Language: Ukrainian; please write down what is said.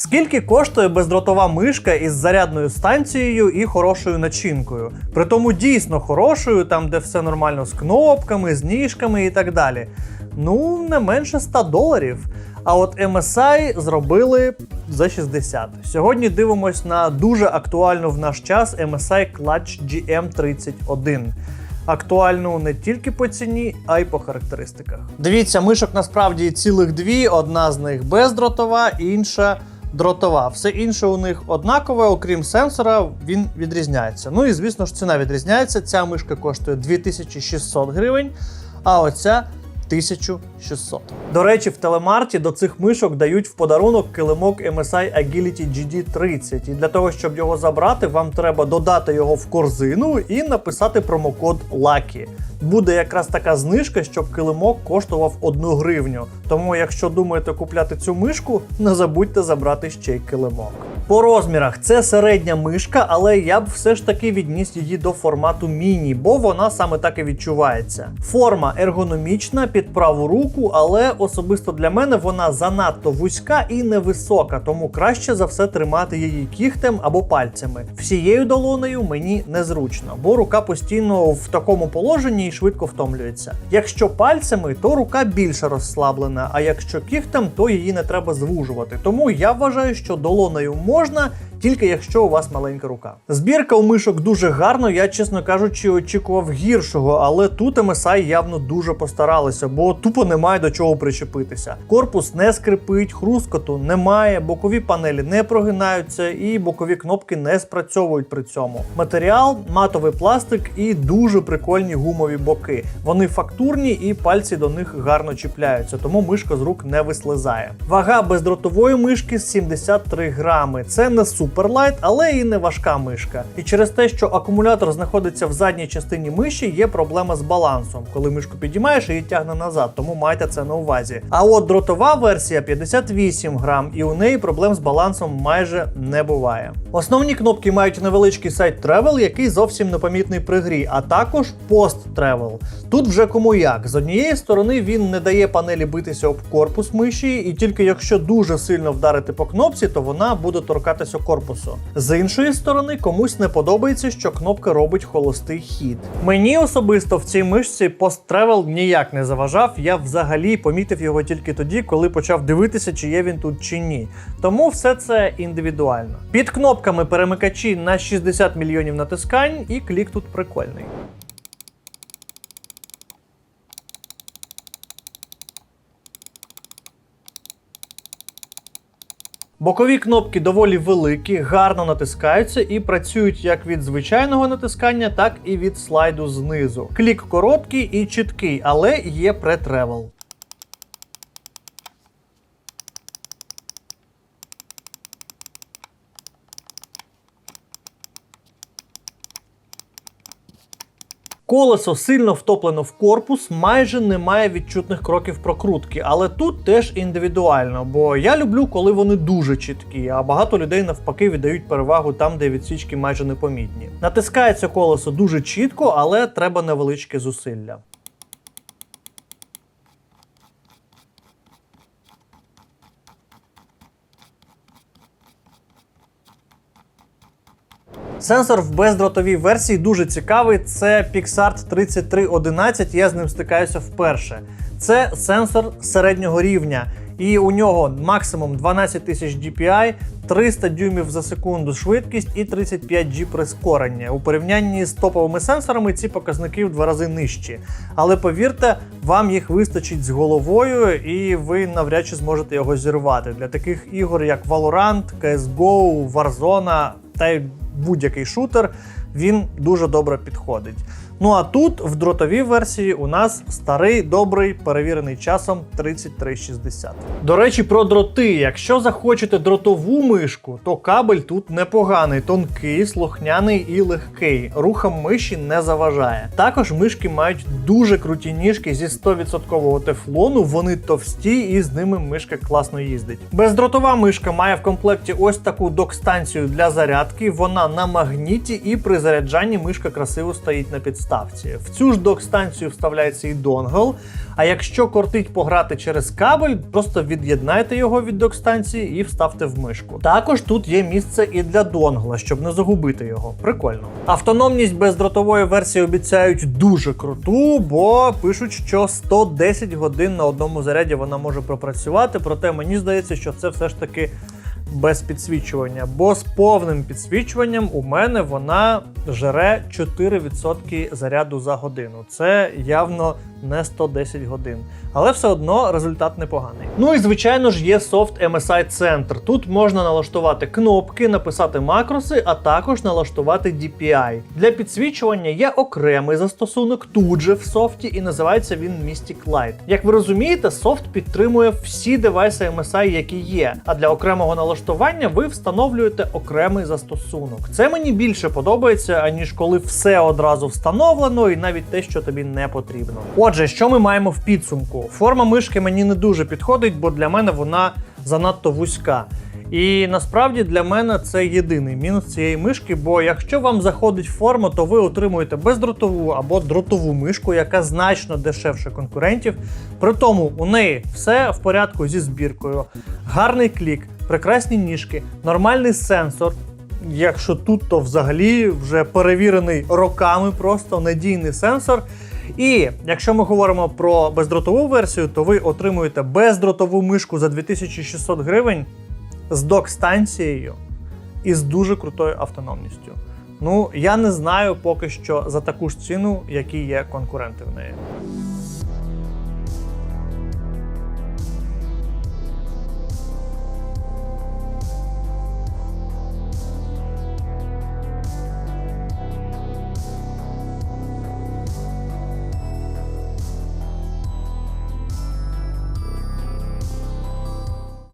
Скільки коштує бездротова мишка із зарядною станцією і хорошою начинкою? Притому дійсно хорошою, там де все нормально з кнопками, з ніжками і так далі. Ну, не менше 100 доларів. А от MSI зробили за 60. Сьогодні дивимось на дуже актуальну в наш час MSI Clutch GM31. Актуальну не тільки по ціні, а й по характеристиках. Дивіться, мишок насправді цілих дві: одна з них бездротова, інша дротова. Все інше у них однакове, окрім сенсора, він відрізняється. Ну і звісно ж, ціна відрізняється. Ця мишка коштує 2600 гривень, а оця 1600. До речі, в телемарті до цих мишок дають в подарунок килимок MSI Agility GD30. І для того, щоб його забрати, вам треба додати його в корзину і написати промокод LUCKY. Буде якраз така знижка, щоб килимок коштував 1 гривню. Тому, якщо думаєте купляти цю мишку, не забудьте забрати ще й килимок. По розмірах це середня мишка, але я б все ж таки відніс її до формату міні, бо вона саме так і відчувається. Форма ергономічна під праву руку, але особисто для мене вона занадто вузька і невисока, тому краще за все тримати її кігтем або пальцями. Всією долонею мені незручно, бо рука постійно в такому положенні і швидко втомлюється. Якщо пальцями, то рука більше розслаблена, а якщо кігтем, то її не треба звужувати. Тому я вважаю, що долонею можна можна тільки якщо у вас маленька рука. Збірка у мишок дуже гарно, я, чесно кажучи, очікував гіршого, але тут MSI явно дуже постаралися, бо тупо немає до чого причепитися. Корпус не скрипить, хрускоту немає, бокові панелі не прогинаються і бокові кнопки не спрацьовують при цьому. Матеріал матовий пластик і дуже прикольні гумові боки. Вони фактурні і пальці до них гарно чіпляються, тому мишка з рук не вислизає. Вага бездротової мишки 73 грами. Це не суперлайт, але і не важка мишка. І через те, що акумулятор знаходиться в задній частині миші, є проблема з балансом. Коли мишку підіймаєш, її тягне назад, тому майте це на увазі. А от дротова версія 58 грам, і у неї проблем з балансом майже не буває. Основні кнопки мають невеличкий сайт Travel, який зовсім непомітний при грі, а також Travel. Тут вже кому як. З однієї сторони він не дає панелі битися об корпус миші, і тільки якщо дуже сильно вдарити по кнопці, то вона буде торкатися корпусу. З іншої сторони, комусь не подобається, що кнопка робить холостий хід. Мені особисто в цій мишці пост-тревел ніяк не заважав. Я взагалі помітив його тільки тоді, коли почав дивитися, чи є він тут чи ні. Тому все це індивідуально. Під кнопками перемикачі на 60 мільйонів натискань, і клік тут прикольний. Бокові кнопки доволі великі, гарно натискаються і працюють як від звичайного натискання, так і від слайду знизу. Клік короткий і чіткий, але є претревел. Колесо сильно втоплено в корпус, майже немає відчутних кроків прокрутки, але тут теж індивідуально, бо я люблю, коли вони дуже чіткі, а багато людей навпаки віддають перевагу там, де відсічки майже непомітні. Натискається колесо дуже чітко, але треба невеличке зусилля. Сенсор в бездротовій версії дуже цікавий. Це Pixart 3311. Я з ним стикаюся вперше. Це сенсор середнього рівня, і у нього максимум 12 тисяч DPI, 300 дюймів за секунду швидкість і 35 G прискорення. У порівнянні з топовими сенсорами ці показники в два рази нижчі. Але повірте, вам їх вистачить з головою, і ви навряд чи зможете його зірвати. Для таких ігор, як Valorant, CSGO, Warzone та й будь-який шутер, він дуже добре підходить. Ну а тут в дротовій версії у нас старий, добрий, перевірений часом 3360. До речі, про дроти. Якщо захочете дротову мишку, то кабель тут непоганий, тонкий, слухняний і легкий. Рухом миші не заважає. Також мишки мають дуже круті ніжки зі 100% тефлону, вони товсті і з ними мишка класно їздить. Бездротова мишка має в комплекті ось таку док-станцію для зарядки. Вона на магніті, і при заряджанні мишка красиво стоїть на підставці. Підставці. В цю ж док-станцію вставляється і донгл. А якщо кортить пограти через кабель, просто від'єднайте його від док-станції і вставте в мишку. Також тут є місце і для донгла, щоб не загубити його. Прикольно. Автономність бездротової версії обіцяють дуже круту, бо пишуть, що 110 годин на одному заряді вона може пропрацювати. Проте мені здається, що це все ж таки без підсвічування, бо з повним підсвічуванням у мене вона жре 4% заряду за годину. Це явно не 110 годин. Але все одно результат непоганий. Ну і звичайно ж є софт MSI Center. Тут можна налаштувати кнопки, написати макроси, а також налаштувати DPI. Для підсвічування є окремий застосунок тут же в софті, і називається він Mystic Light. Як ви розумієте, софт підтримує всі девайси MSI, які є. А для окремого налаштування ви встановлюєте окремий застосунок. Це мені більше подобається, аніж коли все одразу встановлено, і навіть те, що тобі не потрібно. Отже, що ми маємо в підсумку? Форма мишки мені не дуже підходить, бо для мене вона занадто вузька. І насправді для мене це єдиний мінус цієї мишки, бо якщо вам заходить форма, то ви отримуєте бездротову або дротову мишку, яка значно дешевше конкурентів. При тому у неї все в порядку зі збіркою, гарний клік, прекрасні ніжки, нормальний сенсор. Якщо тут, то взагалі вже перевірений роками просто надійний сенсор. І якщо ми говоримо про бездротову версію, то ви отримуєте бездротову мишку за 2600 гривень з док-станцією і з дуже крутою автономністю. Ну, я не знаю поки що за таку ж ціну, які є конкуренти в неї.